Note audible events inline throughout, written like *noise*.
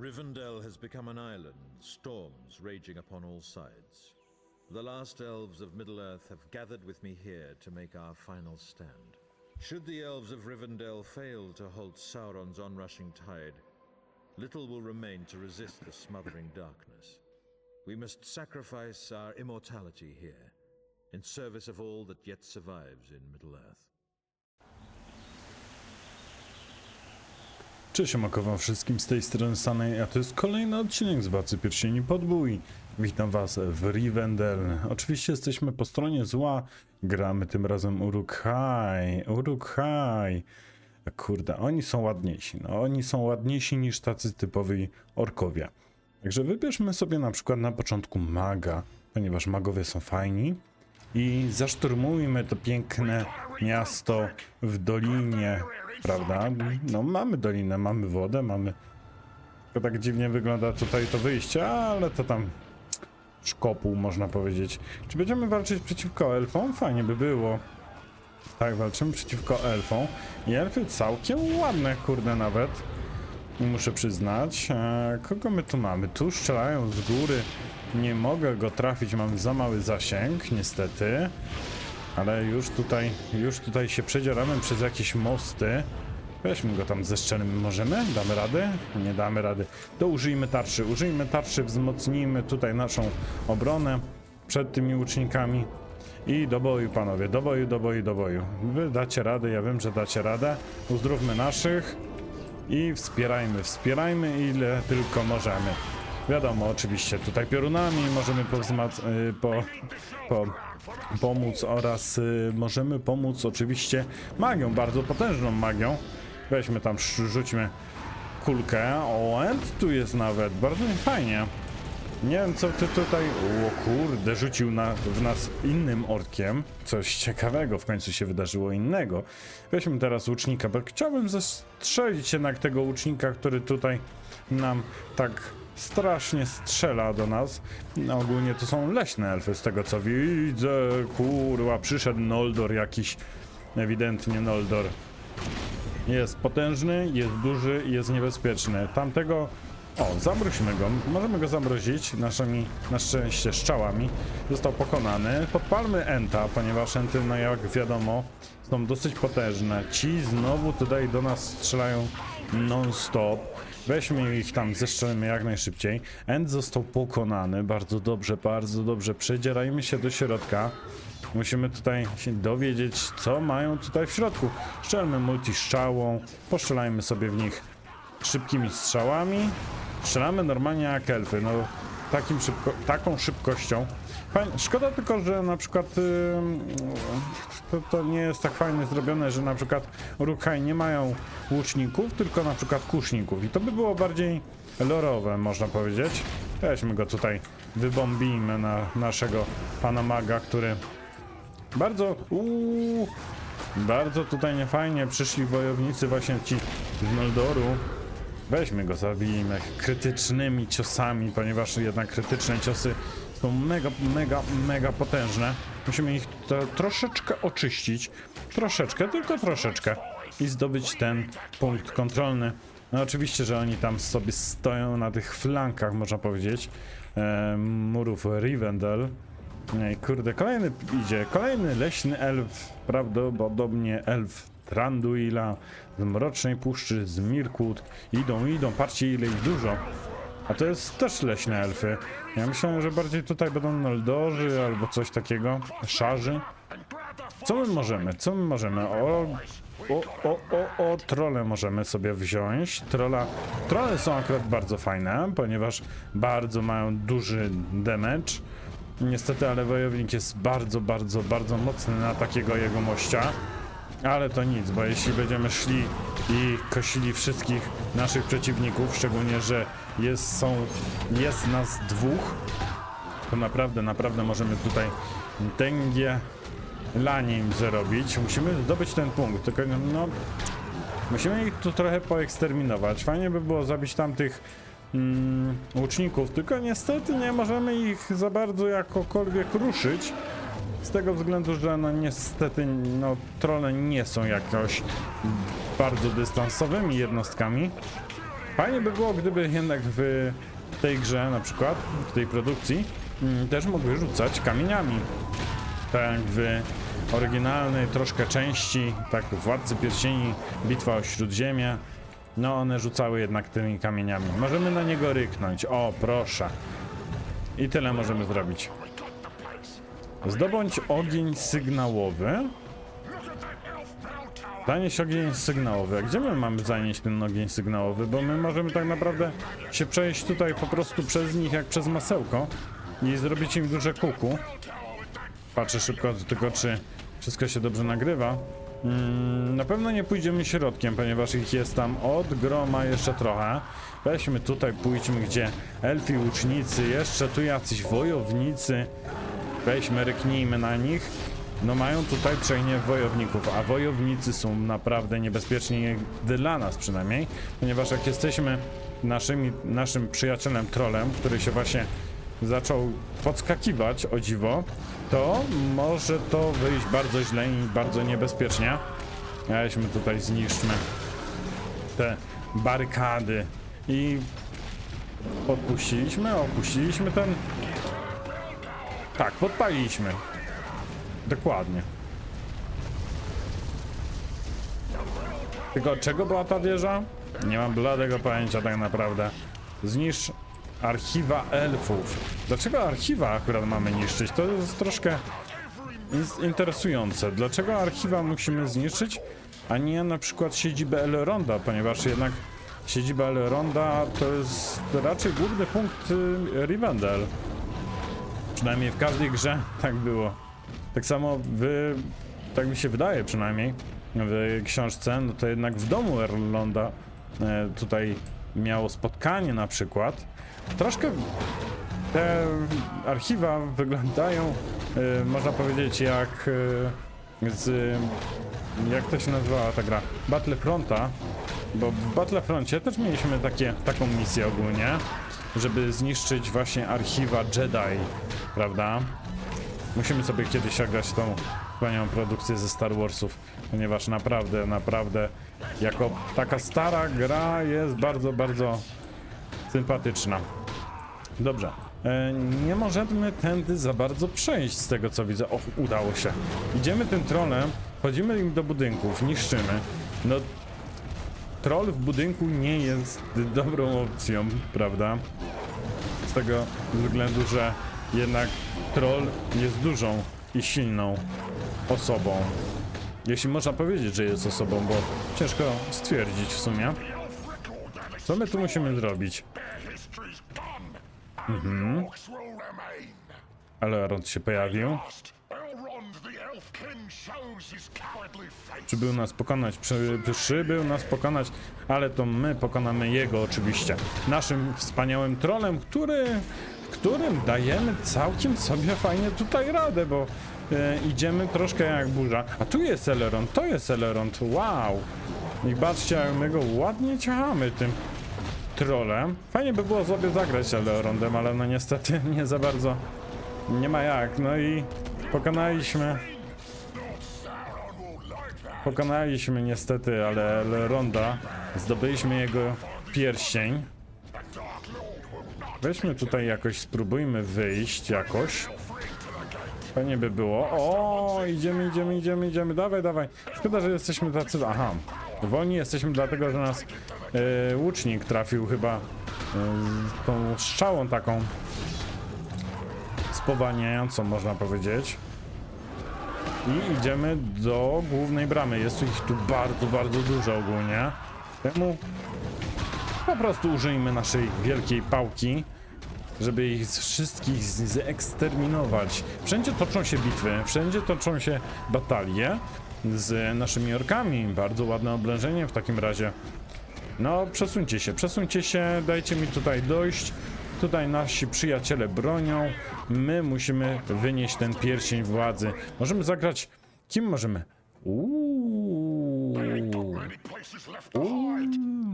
Rivendell has become an island, storms raging upon all sides. The last elves of Middle-earth have gathered with me here to make our final stand. Should the elves of Rivendell fail to halt Sauron's onrushing tide, little will remain to resist the smothering darkness. We must sacrifice our immortality here, in service of all that yet survives in Middle-earth. Cześć, wam wszystkim z tej strony Sanej, a to jest kolejny odcinek z Władcy Pierścieni Podbój. Witam was w Rivendell. Oczywiście jesteśmy po stronie zła, gramy tym razem Uruk-hai, Uruk-hai. Kurde, oni są ładniejsi, no oni są ładniejsi niż tacy typowi orkowie. Także wybierzmy sobie na przykład na początku maga, ponieważ magowie są fajni. I zaszturmujmy to piękne miasto w dolinie, prawda? No mamy dolinę, mamy wodę, mamy... To tak dziwnie wygląda tutaj to wyjście, ale to tam szkopuł można powiedzieć. Czy będziemy walczyć przeciwko elfom? Fajnie by było. Tak, walczymy przeciwko elfom. I elfy całkiem ładne, kurde nawet. Muszę przyznać. E, kogo my tu mamy? Tu strzelają z góry. Nie mogę go trafić, mam za mały zasięg, niestety. Ale już tutaj, już tutaj się przedzieramy przez jakieś mosty. Weźmy go tam ze szczelem, możemy? Damy radę? Nie damy rady. To użyjmy tarczy, użyjmy tarczy, wzmocnijmy tutaj naszą obronę przed tymi łucznikami. I do boju, panowie, do boju, do boju, do boju. Wy dacie radę, ja wiem, że dacie radę. Uzdrówmy naszych i wspierajmy, wspierajmy ile tylko możemy. Wiadomo, oczywiście tutaj piorunami możemy y, po, po, pomóc oraz y, możemy pomóc oczywiście magią, bardzo potężną magią. Weźmy tam, rzućmy kulkę. O, end tu jest nawet, bardzo fajnie. Nie wiem co ty tutaj. O kurde, rzucił na, w nas innym orkiem. Coś ciekawego w końcu się wydarzyło innego. Weźmy teraz łucznika, bo chciałbym zastrzelić jednak tego łucznika, który tutaj nam tak strasznie strzela do nas. No, ogólnie to są leśne elfy, z tego co widzę. Kurwa, przyszedł Noldor jakiś. Ewidentnie Noldor. Jest potężny, jest duży i jest niebezpieczny. Tamtego. O, zamroźmy go. Możemy go zamrozić naszymi, na szczęście, strzałami. Został pokonany. Podpalmy Enta, ponieważ Enty, no jak wiadomo, są dosyć potężne. Ci znowu tutaj do nas strzelają non-stop. Weźmy ich tam, zestrzelmy jak najszybciej. End został pokonany. Bardzo dobrze, bardzo dobrze. Przedzierajmy się do środka. Musimy tutaj się dowiedzieć, co mają tutaj w środku. Strzelmy multistrzałą, postrzelajmy sobie w nich szybkimi strzałami. Strzelamy normalnie jak elfy, no takim szybko, taką szybkością. Szkoda tylko, że na przykład ym, to, to nie jest tak fajnie zrobione, że na przykład Rukhaj nie mają łuczników, tylko na przykład kuszników. I to by było bardziej lorowe, można powiedzieć. Weźmy go tutaj, wybombijmy na naszego pana maga, który bardzo, bardzo tutaj niefajnie przyszli wojownicy właśnie ci z Noldoru. Weźmy go, zabijmy krytycznymi ciosami, ponieważ jednak krytyczne ciosy są mega, mega, mega potężne. Musimy ich troszeczkę oczyścić, troszeczkę, tylko troszeczkę i zdobyć ten punkt kontrolny. No oczywiście, że oni tam sobie stoją na tych flankach, można powiedzieć, e, murów Rivendell. Nie, kurde, kolejny idzie, kolejny leśny elf, prawdopodobnie elf Tranduila z Mrocznej Puszczy, z Mirkwood. Idą, idą, patrzcie ile ich dużo. A to jest też leśne elfy. Ja myślałem, że bardziej tutaj będą Noldorzy albo coś takiego, szarzy. Co my możemy? Co my możemy? O, o, o, o, o, trole możemy sobie wziąć. Trola, trole są akurat bardzo fajne, ponieważ bardzo mają duży damage. Niestety, ale wojownik jest bardzo, bardzo, bardzo mocny na takiego jego mościa. Ale to nic, bo jeśli będziemy szli i kosili wszystkich naszych przeciwników, szczególnie, że jest, są, jest nas dwóch, to naprawdę, naprawdę możemy tutaj tęgie lanie im zrobić. Musimy zdobyć ten punkt, tylko no... Musimy ich tu trochę poeksterminować. Fajnie by było zabić tamtych mm, łuczników, tylko niestety nie możemy ich za bardzo jakokolwiek ruszyć. Z tego względu, że no niestety no, trole nie są jakoś bardzo dystansowymi jednostkami. Fajnie by było, gdyby jednak w tej grze, na przykład, w tej produkcji, mm, też mogły rzucać kamieniami. Tak jak w oryginalnej troszkę części, tak Władcy Pierścieni, Bitwa o Śródziemie, no one rzucały jednak tymi kamieniami. Możemy na niego ryknąć, o proszę. I tyle możemy zrobić. Zdobądź ogień sygnałowy. Zanieść ogień sygnałowy. A gdzie my mamy zanieść ten ogień sygnałowy? Bo my możemy tak naprawdę się przejść tutaj po prostu przez nich jak przez masełko i zrobić im duże kuku. Patrzę szybko tylko, czy wszystko się dobrze nagrywa. Mm, na pewno nie pójdziemy środkiem, ponieważ ich jest tam od groma jeszcze trochę. Weźmy tutaj, pójdźmy gdzie elfi łucznicy, jeszcze tu jacyś wojownicy. Weźmy, ryknijmy na nich. No mają tutaj trzejnie wojowników, a wojownicy są naprawdę niebezpieczni dla nas przynajmniej, ponieważ jak jesteśmy naszymi, naszym przyjacielem trolem, który się właśnie zaczął podskakiwać o dziwo, to może to wyjść bardzo źle i bardzo niebezpiecznie. Weźmy tutaj, zniszczmy te barykady i podpuściliśmy, opuściliśmy ten... Tak, podpaliliśmy. Dokładnie. Tylko czego była ta wieża? Nie mam bladego pojęcia tak naprawdę. Zniszcz archiwa elfów. Dlaczego archiwa akurat mamy niszczyć? To jest troszkę in- interesujące. Dlaczego archiwa musimy zniszczyć, a nie na przykład siedzibę Elronda, ponieważ jednak siedziba Elronda to jest raczej główny punkt y, Rivendell. Przynajmniej w każdej grze tak było. Tak samo w, tak mi się wydaje przynajmniej, w książce, no to jednak w domu Erlonda e, tutaj miało spotkanie na przykład. Troszkę te archiwa wyglądają, e, można powiedzieć, jak e, z, jak to się nazywała ta gra? Battlefronta, bo w Battlefroncie też mieliśmy takie, taką misję ogólnie, żeby zniszczyć właśnie archiwa Jedi, prawda? Musimy sobie kiedyś nagrać tą wspaniałą produkcję ze Star Warsów, ponieważ naprawdę, naprawdę jako taka stara gra jest bardzo, bardzo sympatyczna. Dobrze. E, nie możemy tędy za bardzo przejść z tego co widzę. Och, udało się. Idziemy tym trolem, wchodzimy im do budynków, niszczymy. No, troll w budynku nie jest dobrą opcją, prawda? Z tego względu, że jednak troll jest dużą i silną osobą. Jeśli można powiedzieć, że jest osobą, bo ciężko stwierdzić w sumie. Co my tu musimy zrobić? Mhm. Ale Elrond się pojawił. Przybył nas pokonać, przy, przybył nas pokonać, ale to my pokonamy jego oczywiście. Naszym wspaniałym trolem, który, którym dajemy całkiem sobie fajnie tutaj radę, bo e, idziemy troszkę jak burza. A tu jest Elrond, to jest Elrond, wow! I patrzcie, jak my go ładnie ciachamy tym trolem. Fajnie by było sobie zagrać Elrondem, ale no niestety *laughs* nie za bardzo nie ma jak. No i pokonaliśmy Pokonaliśmy niestety, ale Elronda. Zdobyliśmy jego pierścień. Weźmy tutaj jakoś, spróbujmy wyjść jakoś. Fajnie by było. O, idziemy, idziemy, idziemy, idziemy. Dawaj, dawaj. Szkoda, że jesteśmy tacy... Aha. Wolni jesteśmy dlatego, że nas e, łucznik trafił chyba z tą strzałą taką spowalniającą, można powiedzieć. I idziemy do głównej bramy. Jest ich tu bardzo, bardzo dużo ogólnie. Temu po prostu użyjmy naszej wielkiej pałki, żeby ich wszystkich z- zeksterminować. Wszędzie toczą się bitwy, wszędzie toczą się batalie z naszymi orkami. Bardzo ładne oblężenie w takim razie. No, przesuńcie się, przesuńcie się, dajcie mi tutaj dojść. Tutaj nasi przyjaciele bronią. My musimy wynieść ten pierścień władzy. Możemy zagrać. Kim możemy? Uuu. Uuu.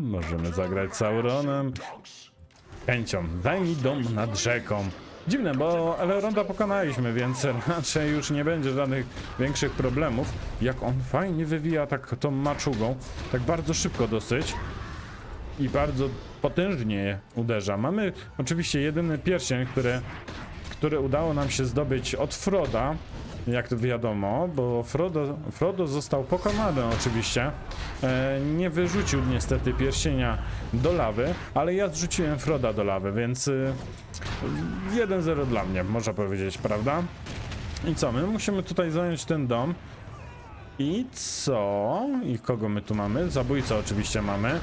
Możemy zagrać Sauronem. Chęcią. Daj mi dom nad rzeką. Dziwne, bo Elronda pokonaliśmy, więc raczej już nie będzie żadnych większych problemów. Jak on fajnie wywija tak tą maczugą, tak bardzo szybko dosyć. I bardzo potężnie uderza. Mamy oczywiście jedyny pierścień, który, który udało nam się zdobyć od Froda, jak to wiadomo, bo Frodo, Frodo został pokonany oczywiście. E, nie wyrzucił niestety pierścienia do lawy, ale ja zrzuciłem Froda do lawy, więc y, 1-0 dla mnie, można powiedzieć, prawda? I co, my musimy tutaj zająć ten dom. I co? I kogo my tu mamy? Zabójcę oczywiście mamy.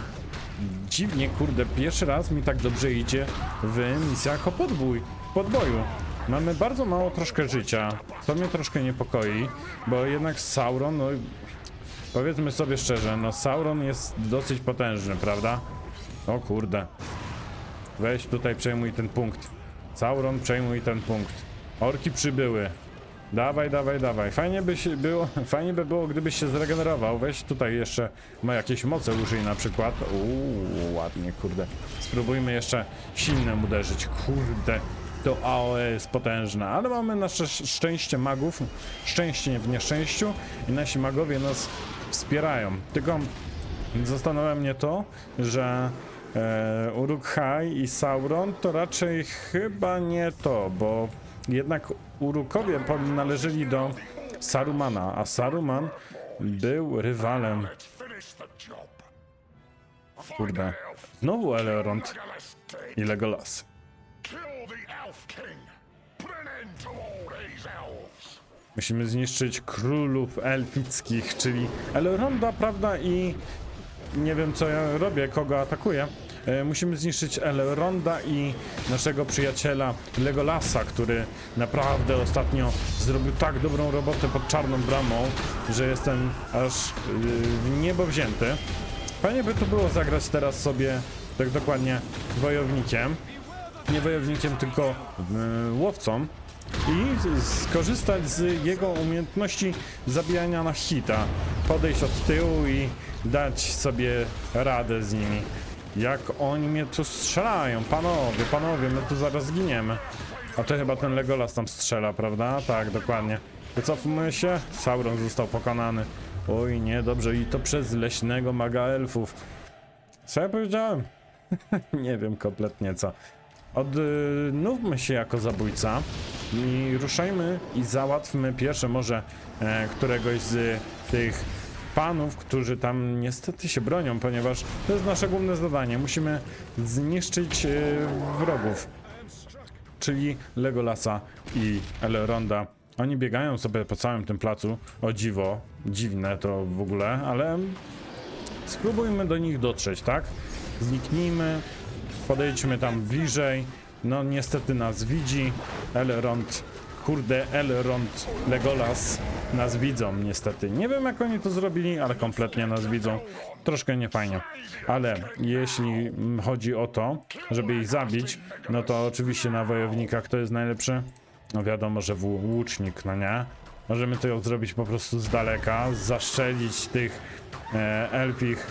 Dziwnie, kurde, pierwszy raz mi tak dobrze idzie w misjach o podbój, podboju. Mamy bardzo mało troszkę życia. To mnie troszkę niepokoi, bo jednak Sauron, no powiedzmy sobie szczerze, no Sauron jest dosyć potężny, prawda? O kurde. Weź tutaj przejmuj ten punkt. Sauron przejmuj ten punkt. Orki przybyły. Dawaj, dawaj, dawaj. Fajnie by się było, fajnie by było, gdybyś się zregenerował. Weź tutaj jeszcze ma jakieś moce użyj na przykład. Uuu, ładnie, kurde. Spróbujmy jeszcze silnym uderzyć. Kurde. To AOE jest potężne, ale mamy nasze sz- szczęście magów, szczęście w nieszczęściu i nasi magowie nas wspierają. Tylko zastanawia mnie to, że e, Uruk-hai i Sauron to raczej chyba nie to, bo jednak Urukowie należeli do Sarumana, a Saruman był rywalem. Kurde. Znowu Elrond i Legolas. Musimy zniszczyć królów elfickich, czyli Elronda, prawda, i nie wiem co ja robię, kogo atakuję. E, musimy zniszczyć Elronda i naszego przyjaciela Legolasa, który naprawdę ostatnio zrobił tak dobrą robotę pod czarną bramą, że jestem aż yy, w niebo wzięty. Fajnie by tu było zagrać teraz sobie tak dokładnie wojownikiem. Nie wojownikiem, tylko yy, łowcą i skorzystać z jego umiejętności zabijania na hita. Podejść od tyłu i dać sobie radę z nimi. Jak oni mnie tu strzelają, panowie, panowie, my tu zaraz zginiemy. A to chyba ten Legolas tam strzela, prawda? Tak, dokładnie. Wycofmy się, Sauron został pokonany. Oj, nie, dobrze, i to przez leśnego maga elfów. Co ja powiedziałem? *laughs* nie wiem kompletnie co. Odnówmy się jako zabójca i ruszajmy i załatwmy pierwsze może e, któregoś z tych panów, którzy tam niestety się bronią, ponieważ to jest nasze główne zadanie. Musimy zniszczyć e, wrogów, czyli Legolasa i Elronda. Oni biegają sobie po całym tym placu, o dziwo, dziwne to w ogóle, ale spróbujmy do nich dotrzeć, tak? Zniknijmy, podejdźmy tam bliżej. No niestety nas widzi. Elrond, kurde, Elrond, Legolas nas widzą niestety. Nie wiem jak oni to zrobili, ale kompletnie nas widzą. Troszkę niefajnie. Ale jeśli chodzi o to, żeby ich zabić, no to oczywiście na wojownikach to jest najlepszy. No wiadomo, że łucznik, no nie? Możemy to zrobić po prostu z daleka, zaszczelić tych e, elfich,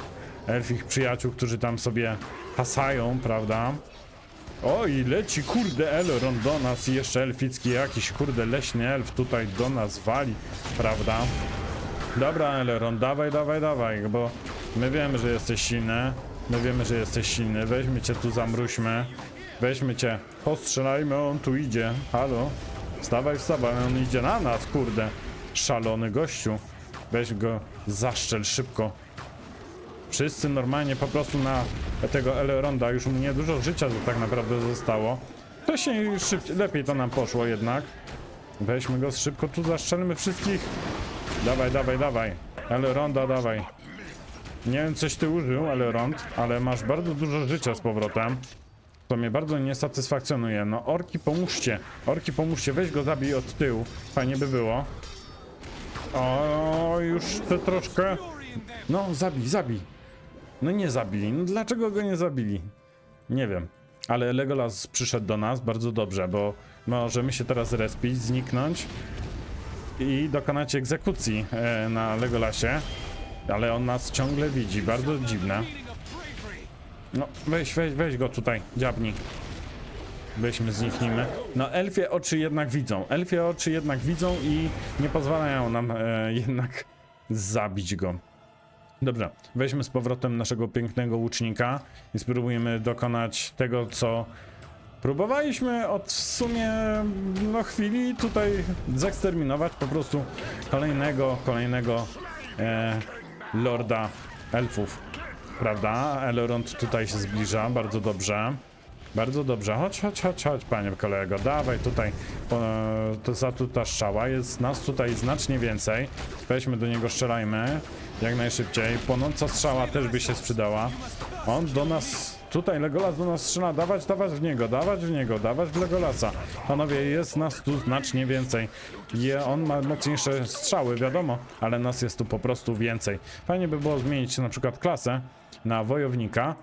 elfich przyjaciół, którzy tam sobie pasają, prawda? O i leci kurde Elrond do nas i jeszcze elficki jakiś kurde leśny elf tutaj do nas wali, prawda? Dobra Elrond, dawaj, dawaj, dawaj, bo my wiemy, że jesteś silny, my wiemy, że jesteś silny, weźmy cię tu zamruźmy, weźmy cię, postrzelajmy, on tu idzie, halo? Wstawaj, wstawaj, on idzie na nas, kurde, szalony gościu, weź go, zaszczel szybko, Wszyscy normalnie po prostu na tego Elronda już mu niedużo życia tak naprawdę zostało. Wcześniej szybciej, lepiej to nam poszło jednak. Weźmy go szybko, tu zaszczelmy wszystkich. Dawaj, dawaj, dawaj. Elronda, dawaj. Nie wiem, coś ty użył, Elrond, ale masz bardzo dużo życia z powrotem. To mnie bardzo nie satysfakcjonuje. No, orki pomóżcie. Orki pomóżcie, weź go zabij od tyłu. Fajnie by było. O, już te troszkę. No, zabij, zabij. No nie zabili. No dlaczego go nie zabili? Nie wiem. Ale Legolas przyszedł do nas bardzo dobrze, bo możemy się teraz respić, zniknąć i dokonać egzekucji e, na Legolasie. Ale on nas ciągle widzi, bardzo dziwne. No, weź, weź, weź go tutaj, dziabnij. Weźmy, zniknijmy. No, elfie oczy jednak widzą. Elfie oczy jednak widzą i nie pozwalają nam e, jednak zabić go. Dobrze, weźmy z powrotem naszego pięknego łucznika i spróbujemy dokonać tego, co próbowaliśmy od w sumie no chwili tutaj zeksterminować po prostu kolejnego, kolejnego e, lorda elfów, prawda? Elrond tutaj się zbliża, bardzo dobrze. Bardzo dobrze, chodź, chodź, chodź, chodź, panie kolego, dawaj tutaj, po, to ta strzała, jest nas tutaj znacznie więcej, weźmy do niego, strzelajmy, jak najszybciej, płonąca strzała też by się sprzydała, on do nas, tutaj Legolas do nas strzela, dawać, dawać w niego, dawać w niego, dawać w Legolasa, panowie, jest nas tu znacznie więcej, Je, on ma mocniejsze strzały, wiadomo, ale nas jest tu po prostu więcej, fajnie by było zmienić na przykład klasę na wojownika,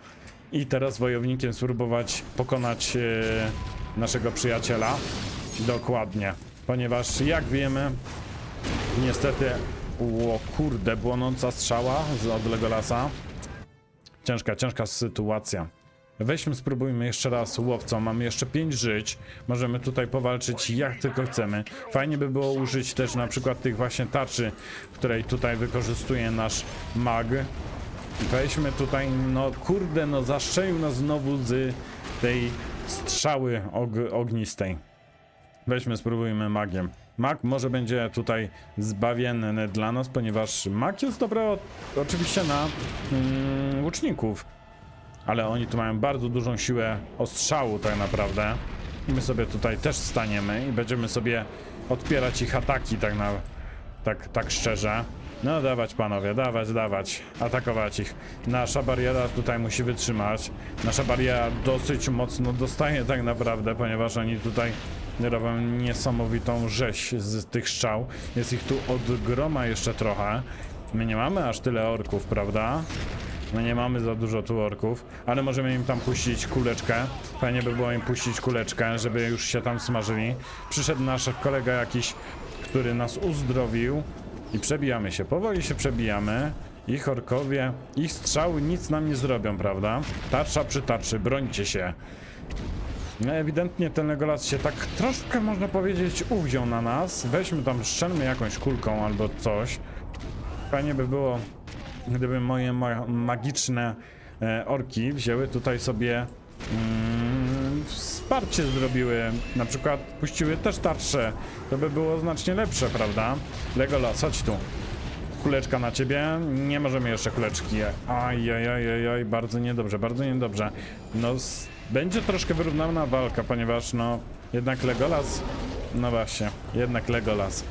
i teraz wojownikiem spróbować pokonać e, naszego przyjaciela. Dokładnie. Ponieważ jak wiemy, niestety, o kurde, błonąca strzała z od Legolasa. Ciężka, ciężka sytuacja. Weźmy, spróbujmy jeszcze raz łowcą. Mamy jeszcze 5 żyć. Możemy tutaj powalczyć jak tylko chcemy. Fajnie by było użyć też na przykład tych właśnie tarczy, której tutaj wykorzystuje nasz mag. Weźmy tutaj, no kurde, no zaszczelił nas znowu z tej strzały og ognistej. Weźmy, spróbujmy magiem. Mag może będzie tutaj zbawienny dla nas, ponieważ mag jest dobry oczywiście na mm, łuczników. Ale oni tu mają bardzo dużą siłę ostrzału tak naprawdę. I my sobie tutaj też staniemy i będziemy sobie odpierać ich ataki tak na, tak, tak szczerze. No dawać panowie, dawać, dawać, atakować ich. Nasza bariera tutaj musi wytrzymać. Nasza bariera dosyć mocno dostaje tak naprawdę, ponieważ oni tutaj robią niesamowitą rzeź z tych strzał. Jest ich tu od groma jeszcze trochę. My nie mamy aż tyle orków, prawda? My nie mamy za dużo tu orków, ale możemy im tam puścić kuleczkę. Fajnie by było im puścić kuleczkę, żeby już się tam smażyli. Przyszedł nasz kolega jakiś, który nas uzdrowił i przebijamy się. Powoli się przebijamy. Ich orkowie, ich strzały nic nam nie zrobią, prawda? Tarcza przy tarczy, brońcie się. No ewidentnie ten Legolas się tak troszkę, można powiedzieć, uwziął na nas. Weźmy tam, strzelmy jakąś kulką albo coś. Fajnie by było, gdyby moje ma magiczne e, orki wzięły tutaj sobie mm, wsparcie zrobiły, na przykład puściły też tarcze, to by było znacznie lepsze, prawda? Legolas, chodź tu. Kuleczka na ciebie, nie możemy jeszcze kuleczki. Aj, aj, aj, aj, aj, bardzo niedobrze, bardzo niedobrze. No, będzie troszkę wyrównana walka, ponieważ no, jednak Legolas, no właśnie, jednak Legolas.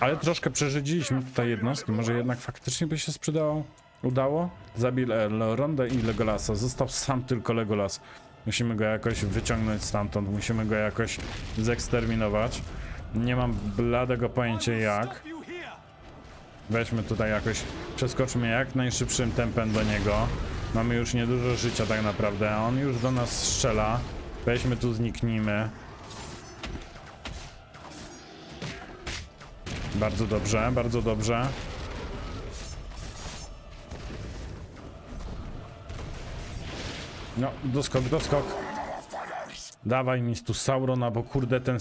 Ale troszkę przeżydziliśmy tutaj jednostki, może jednak faktycznie by się sprzedało? Udało? Zabił Elrondę i Legolasa, został sam tylko Legolas. Musimy go jakoś wyciągnąć stamtąd, musimy go jakoś zeksterminować. Nie mam bladego pojęcia jak. Weźmy tutaj jakoś, przeskoczmy jak najszybszym tempem do niego. Mamy już niedużo życia tak naprawdę, on już do nas strzela. Weźmy tu, zniknijmy. Bardzo dobrze, bardzo dobrze. No, doskok, doskok. Dawaj mi tu Saurona, bo kurde ten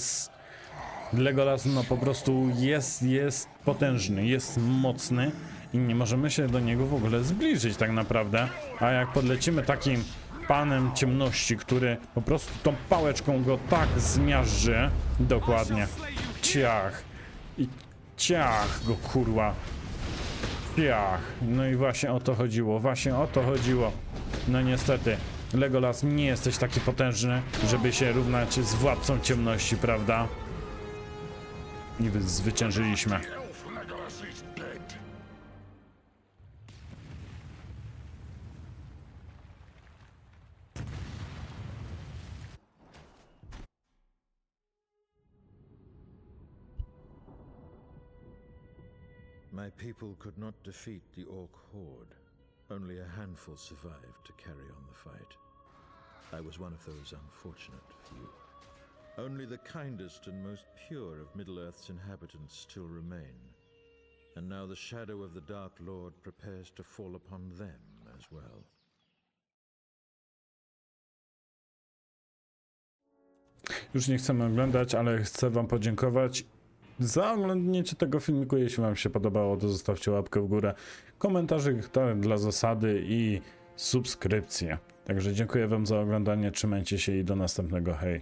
Legolas no po prostu jest, jest potężny, jest mocny i nie możemy się do niego w ogóle zbliżyć tak naprawdę. A jak podlecimy takim panem ciemności, który po prostu tą pałeczką go tak zmiażdży, dokładnie, ciach i ciach go kurwa. Ciach. No i właśnie o to chodziło, właśnie o to chodziło. No niestety, Legolas nie jesteś taki potężny, żeby się równać z władcą ciemności, prawda? I wy- zwyciężyliśmy. My people could not defeat the Orc horde. Only a handful survived to carry on the fight. I was one of those unfortunate few. Only the kindest and most pure of Middle-earth's inhabitants still remain. And now the shadow of the Dark Lord prepares to fall upon them as well. Już nie chcemy oglądać, ale chcę wam podziękować za oglądnięcie tego filmiku. Jeśli Wam się podobało, to zostawcie łapkę w górę, komentarzyk dla zasady i subskrypcję. Także dziękuję Wam za oglądanie, trzymajcie się i do następnego, hej.